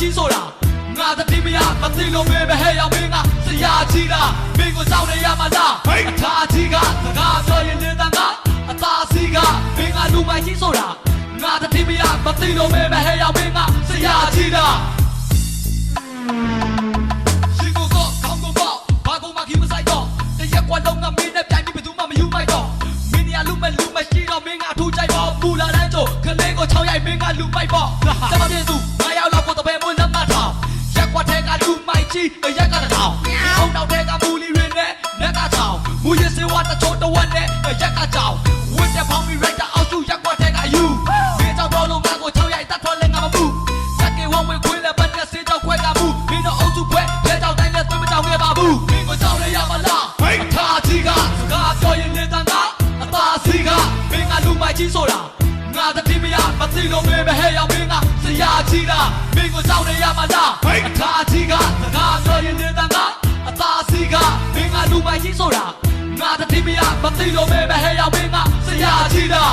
ကြီးဆိုတာငါသတိမရမသိလို့ပဲမဟဲ့ရောက်မင်းကစရာကြီးတာမင်းကိုစောင့်နေရမှာလားအထာကြီးကစကားပြောရင်လည်းတန်ကအသာစီးကမင်းကလူပိုင်ကြီးဆိုတာငါသတိမရမသိလို့ပဲမဟဲ့ရောက်မင်းကစရာကြီးတာရှိကိုကောကောင်းကောပေါ့ဘာကောမှကြီးမဆိုင်တော့တရက်ကွာလုံးကမင်းနဲ့ပြိုင်ပြီးဘယ်သူမှမယူမိုက်တော့မင်းရလူမဲ့လူမရှိတော့မင်းကအထူးကြိုက်ပေါ့ပူလာတဲ့ကြိုခလေးကိုချောင်းရိုက်မင်းကလူပိုက်ပေါ့စမပြေသူ က်ကြီးတရက်ကတထောင်အုံနောက်ထဲကမူလီရင်းနဲ့လက်ကချောင်မူရစေဝါတချို့တဝက်နဲ့ရက်ကချောင်ဝစ်တဲ့ဖောင်းမီရိုက်တာအောက်စုရက်ကွာထဲကယူမင်းကြောင့်တော့လုံးငါကို6ရိုက်တတ်ထွက်လဲငါမဘူးစက်ကေဝဝေခွေးလည်းပတ်နဲ့စေးကြောက်ခွဲကမှုမင်းတို့အုပ်စုခွဲလဲကြောက်တိုင်းလည်းသွေးမကြောက်ခဲ့ပါဘူးမင်းကိုကြောက်ရရမလားအထာကြီးကစကားပြောရင်လည်းတန်ကအသာစီကမင်းကလူမိုက်ကြီးဆိုတာငါတတိမရမသိလို့မင်းမဟဲရောက်မင်းကဆရာကြီးလားမင်းကိုကြောက်ရရမလားအထာကြီးကစကား ငါတတိမရမသိလို့ပဲမဟဲရောက်မင်းကဆရာကြီးတာ